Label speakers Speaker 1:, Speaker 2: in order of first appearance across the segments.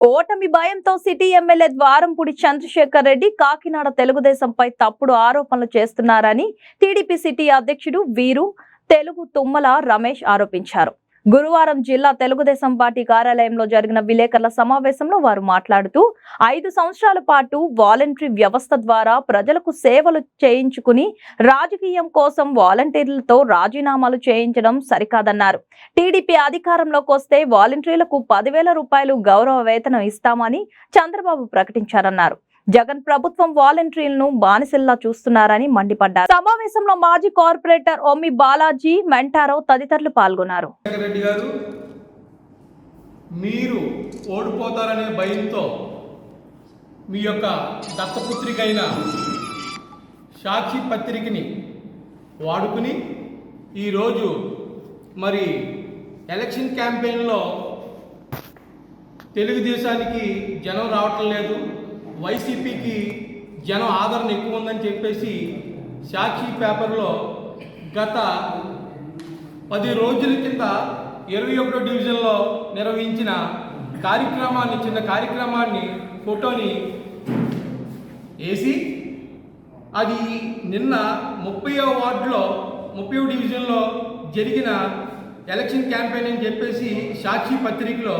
Speaker 1: ఓటమి భయంతో city MLA Dwarampudi Chandrasekhar Reddy Kakinada తెలుగుదేశంపై తప్పుడు ఆరోపణలు చేస్తున్నారని టీడీపీ సిటీ అధ్యక్షుడు వీరు తెలుగు తుమ్మల రమేష్ ఆరోపించారు. గురువారం జిల్లా తెలుగుదేశం పార్టీ కార్యాలయంలో జరిగిన విలేకరుల సమావేశంలో వారు మాట్లాడుతూ ఐదు సంవత్సరాల పాటు వాలంటరీ వ్యవస్థ ద్వారా ప్రజలకు సేవలు చేయించుకుని రాజకీయం కోసం వాలంటీర్లతో రాజీనామాలు చేయించడం సరికాదన్నారు. టీడీపీ అధికారంలోకి వస్తే వాలంటీర్లకు పదివేల రూపాయలు గౌరవ వేతనం ఇస్తామని చంద్రబాబు ప్రకటించారన్నారు. జగన్ ప్రభుత్వం వాలంటీర్లను బానిసల్లా చూస్తున్నారని మండిపడ్డారు. సమావేశంలో మాజీ కార్పొరేటర్ ఒమ్మి బాలాజీ మెంటారో తదితరులు పాల్గొన్నారు.
Speaker 2: మీరు ఓడిపోతారనే భయంతో మీ యొక్క దత్తపుత్రికైన సాక్షి పత్రికని వాడుకుని ఈరోజు మరి ఎలక్షన్ క్యాంపెయిన్లో తెలుగుదేశానికి జనం రావటం లేదు. వైసీపీకి జనం ఆదరణ ఎక్కువ ఉందని చెప్పేసి సాక్షి పేపర్లో గత పది రోజుల కింద ఇరవై ఒకటో డివిజన్లో నిర్వహించిన కార్యక్రమాన్ని చిన్న కార్యక్రమాన్ని ఫోటోని వేసి అది నిన్న ముప్పయో వార్డులో ముప్పై డివిజన్లో జరిగిన ఎలక్షన్ క్యాంపెయిన్ అని చెప్పేసి సాక్షి పత్రికలో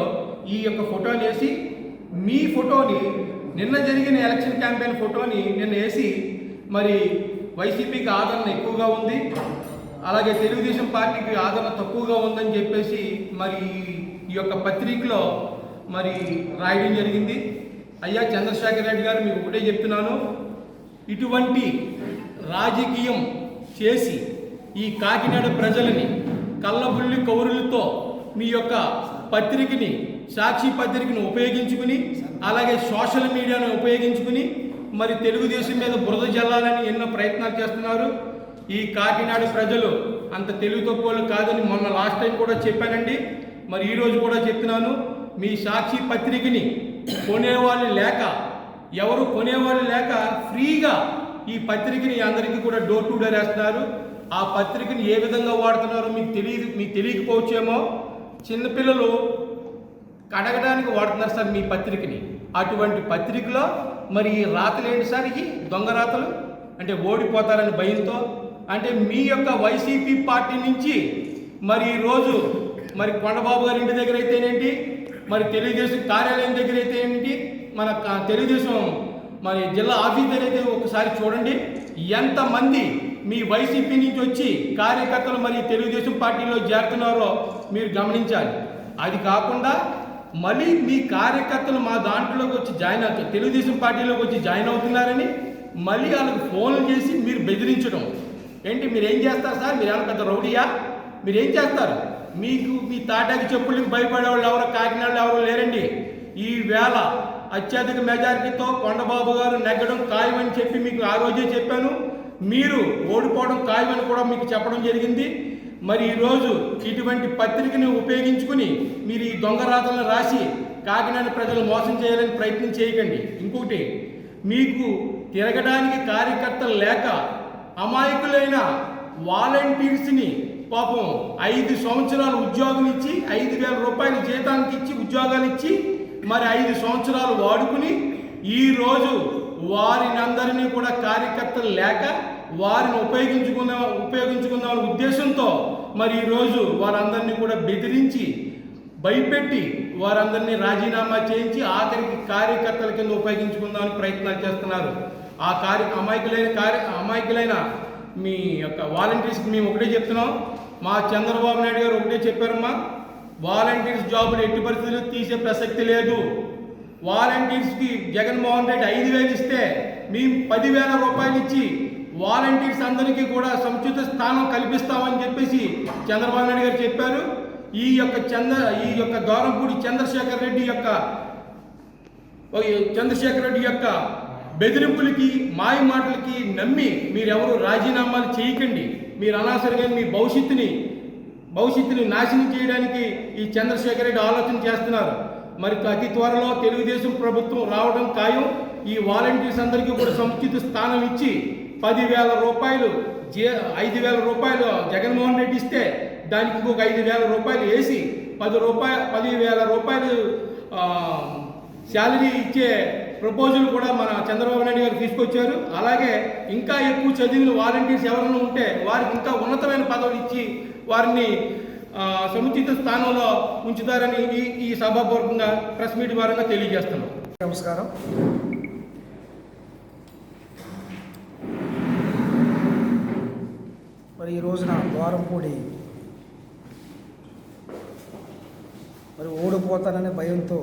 Speaker 2: ఈ యొక్క ఫోటోని వేసి మీ ఫోటోని నిన్న జరిగిన ఎలక్షన్ క్యాంపెయిన్ ఫోటోని నిన్న వేసి మరి వైసీపీకి ఆదరణ ఎక్కువగా ఉంది. అలాగే తెలుగుదేశం పార్టీకి ఆదరణ తక్కువగా ఉందని చెప్పేసి మరి ఈ యొక్క పత్రికలో మరి రాయడం జరిగింది. అయ్యా చంద్రశేఖర్ రెడ్డి గారు మీకు ఒకటే చెప్తున్నాను. ఇటువంటి రాజకీయం చేసి ఈ కాకినాడ ప్రజలని కళ్ళబుల్లి కౌరులతో మీ యొక్క పత్రికని సాక్షి పత్రికను ఉపయోగించుకుని అలాగే సోషల్ మీడియాను ఉపయోగించుకుని మరి తెలుగుదేశం మీద బురద జల్లాలని ఎన్నో ప్రయత్నాలు చేస్తున్నారు. ఈ కాకినాడ ప్రజలు అంత తెలుగు తక్కువలు కాదని మొన్న లాస్ట్ టైం కూడా చెప్పానండి. మరి ఈరోజు కూడా చెప్తున్నాను. మీ సాక్షి పత్రికని కొనేవాళ్ళు లేక ఎవరు కొనేవాళ్ళు లేక ఫ్రీగా ఈ పత్రికని అందరికీ కూడా డోర్ టు డోర్ వేస్తున్నారు. ఆ పత్రికని ఏ విధంగా వాడుతున్నారో మీకు తెలియదు మీకు తెలియకపోవచ్చేమో చిన్నపిల్లలు కడగడానికి వాడుతున్నారు సార్ మీ పత్రికని. అటువంటి పత్రికలో మరి ఈ రాతలు ఏంటి సార్? ఈ దొంగ రాతలు? అంటే ఓడిపోతారని భయంతో? అంటే మీ యొక్క వైసీపీ పార్టీ నుంచి మరి ఈరోజు మరి కొండబాబు గారి ఇంటి దగ్గర అయితేనేంటి? మరి తెలుగుదేశం కార్యాలయం దగ్గర అయితే ఏంటి మన తెలుగుదేశం మరి జిల్లా ఆఫీస్ దగ్గర అయితే ఒకసారి చూడండి. ఎంతమంది మీ వైసీపీ నుంచి వచ్చి కార్యకర్తలు మరి తెలుగుదేశం పార్టీలో చేరుతున్నారో మీరు గమనించాలి. అది కాకుండా మళ్ళీ మీ కార్యకర్తలు మా దాంట్లోకి వచ్చి జాయిన్ అవుతారు. తెలుగుదేశం పార్టీలోకి వచ్చి జాయిన్ అవుతున్నారని మళ్ళీ వాళ్ళకి ఫోన్లు చేసి మీరు బెదిరించడం. ఏంటి మీరు ఏం చేస్తారు సార్? మీరు ఏమైనా పెద్ద రౌడీయా? మీరు ఏం చేస్తారు? మీకు మీ తాటాకి చెప్పులకి భయపడే వాళ్ళు ఎవరు కాకినాడలో ఎవరు లేరండి? ఈ వేళ అత్యధిక మెజారిటీతో కొండబాబు గారు నెగ్గడం ఖాయమని చెప్పి మీకు ఆ రోజే చెప్పాను. మీరు ఓడిపోవడం ఖాయమని కూడా మీకు చెప్పడం జరిగింది. మరి ఈరోజు ఇటువంటి పత్రికను ఉపయోగించుకుని మీరు ఈ దొంగ రాతలను రాసి కాకినాడ ప్రజలు మోసం చేయాలని ప్రయత్నం చేయకండి. ఇంకొకటి మీకు తిరగడానికి కార్యకర్తలు లేక అమాయకులైన వాలంటీర్స్ని పాపం ఐదు సంవత్సరాలు ఉద్యోగం ఇచ్చి ఐదు వేల రూపాయలు జీతానికి ఇచ్చి ఉద్యోగాలు ఇచ్చి మరి ఐదు సంవత్సరాలు వాడుకుని ఈరోజు వారిని అందరినీ కూడా కార్యకర్తలు లేక వారిని ఉపయోగించుకుందాం ఉపయోగించుకుందామని ఉద్దేశంతో మరి ఈరోజు వారందరినీ కూడా బెదిరించి భయపెట్టి వారందరినీ రాజీనామా చేయించి ఆఖరికి కార్యకర్తల కింద ఉపయోగించుకుందామని ప్రయత్నాలు చేస్తున్నారు. ఆ కార్య అమాయకులైన కార్య అమాయకులైన మీ యొక్క వాలంటీర్స్కి మేము ఒకటే చెప్తున్నాం. మా చంద్రబాబు నాయుడు గారు ఒకటే చెప్పారమ్మా వాలంటీర్స్ జాబులు ఎట్టి పరిస్థితుల్లో తీసే ప్రసక్తి లేదు. వాలంటీర్స్కి జగన్మోహన్ రెడ్డి ఐదు వేలు ఇస్తే మేము పదివేల రూపాయలు ఇచ్చి వాలంటీర్స్ అందరికీ కూడా సముచిత స్థానం కల్పిస్తామని చెప్పేసి చంద్రబాబు నాయుడు గారు చెప్పారు. ఈ యొక్క చంద్ర ఈ యొక్క గౌరవపూడి చంద్రశేఖర్ రెడ్డి యొక్క చంద్రశేఖర్ రెడ్డి యొక్క బెదిరింపులకి మాయ మాటలకి నమ్మి మీరెవరు రాజీనామాలు చేయకండి. మీరు అనవసరంగా మీ భవిష్యత్తుని భవిష్యత్తుని నాశనం చేయడానికి ఈ చంద్రశేఖర్ రెడ్డి ఆలోచన చేస్తున్నారు. మరి అతి త్వరలో తెలుగుదేశం ప్రభుత్వం రావడం ఖాయం. ఈ వాలంటీర్స్ అందరికీ కూడా సముచిత స్థానం ఇచ్చి పదివేల రూపాయలు జే ఐదు వేల రూపాయలు జగన్మోహన్ రెడ్డి ఇస్తే దానికి ఇంకొక ఐదు వేల రూపాయలు వేసి పది రూపాయ పదివేల రూపాయలు శాలరీ ఇచ్చే ప్రపోజల్ కూడా మన చంద్రబాబు నాయుడు గారు తీసుకొచ్చారు. అలాగే ఇంకా ఎక్కువ చదివిన వాలంటీర్స్ ఎవరైనా ఉంటే వారికి ఇంకా ఉన్నతమైన పదవులు ఇచ్చి వారిని సముచిత స్థానంలో ఉంచుతారని ఈ ఈ సభాపూర్వకంగా ప్రెస్ మీట్ ద్వారంగా తెలియజేస్తున్నాం.
Speaker 3: నమస్కారం. మరి ఈ రోజున ద్వారంపూడి మరి ఓడిపోతాననే భయంతో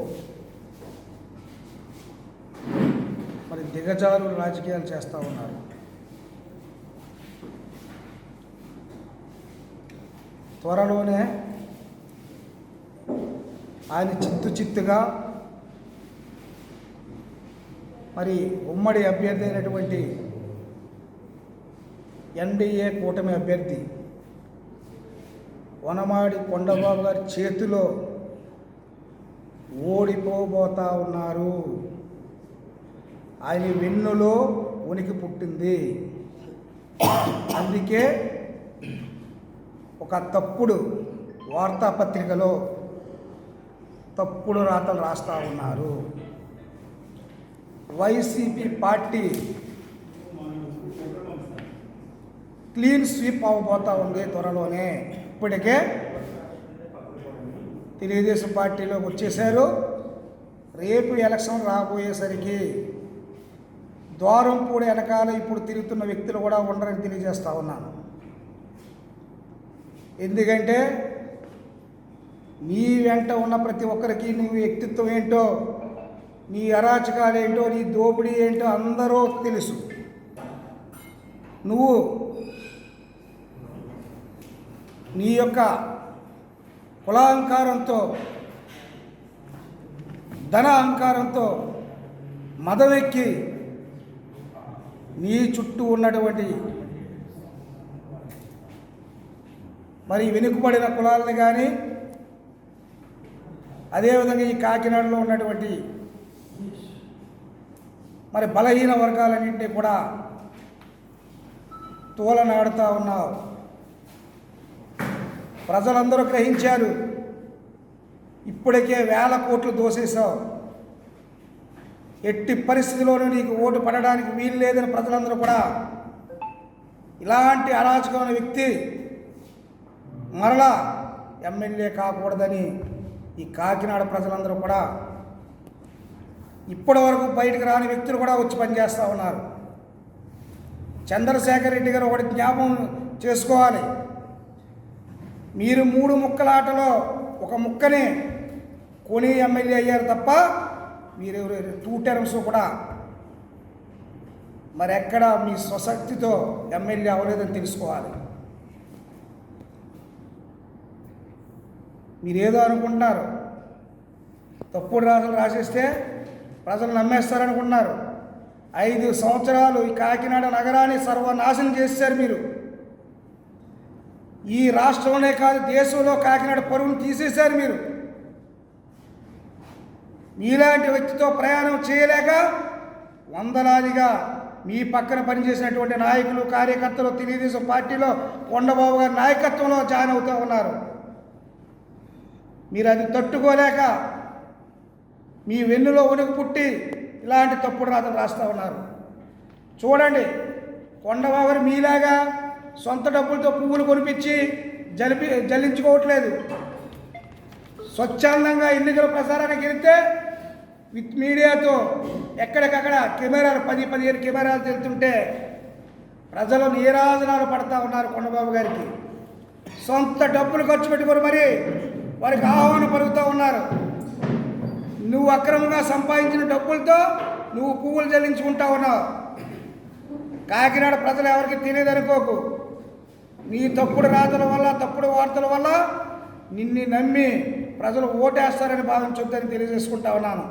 Speaker 3: మరి దిగజారు రాజకీయాలు చేస్తూ ఉన్నారు. త్వరలోనే ఆయన చిత్తు చిత్తుగా మరి ఉమ్మడి అభ్యర్థి అయినటువంటి ఎన్డీఏ కూటమి అభ్యర్థి వనమాడి కొండబాబు గారి చేతిలో ఓడిపోబోతా ఉన్నారు. ఆయన వెన్నులో ఉనికి పుట్టింది. అందుకే ఒక తప్పుడు వార్తాపత్రికలో తప్పుడు రాతలు రాస్తూ ఉన్నారు. వైసీపీ పార్టీ క్లీన్ స్వీప్ అవ్వబోతా ఉంది త్వరలోనే. ఇప్పటికే తెలుగుదేశం పార్టీలోకి వచ్చేసారు రేపు ఎలక్షన్ రాబోయేసరికి ద్వారం పూడి వెనకాల ఇప్పుడు తిరుగుతున్న వ్యక్తులు కూడా ఉండరని తెలియజేస్తా ఉన్నాను. ఎందుకంటే నీ వెంట ఉన్న ప్రతి ఒక్కరికి నీ వ్యక్తిత్వం ఏంటో నీ అరాచకాలు ఏంటో నీ దోపిడీ ఏంటో అందరూ తెలుసు. నువ్వు నీ యొక్క కులాహంకారంతో ధన అహంకారంతో మదవెక్కి నీ చుట్టూ ఉన్నటువంటి మరి వెనుకబడిన కులాలని కానీ అదేవిధంగా ఈ కాకినాడలో ఉన్నటువంటి మరి బలహీన వర్గాలన్నింటినీ కూడా తోలనాడుతూ ఉన్నావు. ప్రజలందరూ గ్రహించారు. ఇప్పటికే వేల కోట్లు దోసేశావు. ఎట్టి పరిస్థితిలోనూ నీకు ఓటు పడడానికి వీలు లేదని ప్రజలందరూ కూడా ఇలాంటి అరాచకమైన వ్యక్తి మరలా ఎమ్మెల్యే కాకూడదని ఈ కాకినాడ ప్రజలందరూ కూడా ఇప్పటి వరకు బయటకు రాని వ్యక్తులు కూడా వచ్చి పనిచేస్తూ ఉన్నారు. చంద్రశేఖర్ రెడ్డి గారు ఒకటి జ్ఞాపకం చేసుకోవాలి. మీరు మూడు ముక్కల ఆటలో ఒక ముక్కని కొని ఎమ్మెల్యే అయ్యారు తప్ప మీరు టూ టర్మ్స్ కూడా మరి ఎక్కడ మీ స్వశక్తితో ఎమ్మెల్యే అవ్వలేదని తెలుసుకోవాలి. మీరేదో అనుకుంటున్నారు. తప్పుడు రాజులు రాసేస్తే ప్రజలు నమ్మేస్తారనుకుంటున్నారు. ఐదు సంవత్సరాలు ఈ కాకినాడ నగరాన్ని సర్వనాశనం చేశారు మీరు. ఈ రాష్ట్రంలోనే కాదు దేశంలో కాకినాడ పరుగును తీసేశారు మీరు. మీలాంటి వ్యక్తితో ప్రయాణం చేయలేక వందలాదిగా మీ పక్కన పనిచేసినటువంటి నాయకులు కార్యకర్తలు తెలుగుదేశం పార్టీలో కొండబాబు గారి నాయకత్వంలో జాయిన్ అవుతూ ఉన్నారు. మీరు అది తట్టుకోలేక మీ వెన్నులో ఉనికి పుట్టి ఇలాంటి తప్పుడు రాతలు రాస్తూ ఉన్నారు. చూడండి కొండబాబు మీలాగా సొంత డబ్బులతో పువ్వులు కొనిపించి జలిపి జల్లించుకోవట్లేదు. స్వచ్ఛందంగా ఎన్నికల ప్రసారానికి వెళితే విత్ మీడియాతో ఎక్కడికక్కడ కెమెరాలు పది పదిహేను కెమెరాలు తెలుతుంటే ప్రజలు నీరాజనాలు పడతా ఉన్నారు కొండబాబు గారికి. సొంత డబ్బులు ఖర్చు పెట్టుకొని మరి వారికి ఆహ్వానం పలుకుతూ ఉన్నారు. నువ్వు అక్రమంగా సంపాదించిన డబ్బులతో నువ్వు పువ్వులు చెల్లించుకుంటా ఉన్నావు. కాకినాడ ప్రజలు ఎవరికి తెలియదు నీ తప్పుడు రాతల వల్ల తప్పుడు వార్తల వల్ల నిన్ను నమ్మి ప్రజలు ఓటేస్తారని భావించొద్దని తెలియజేసుకుంటా ఉన్నాను.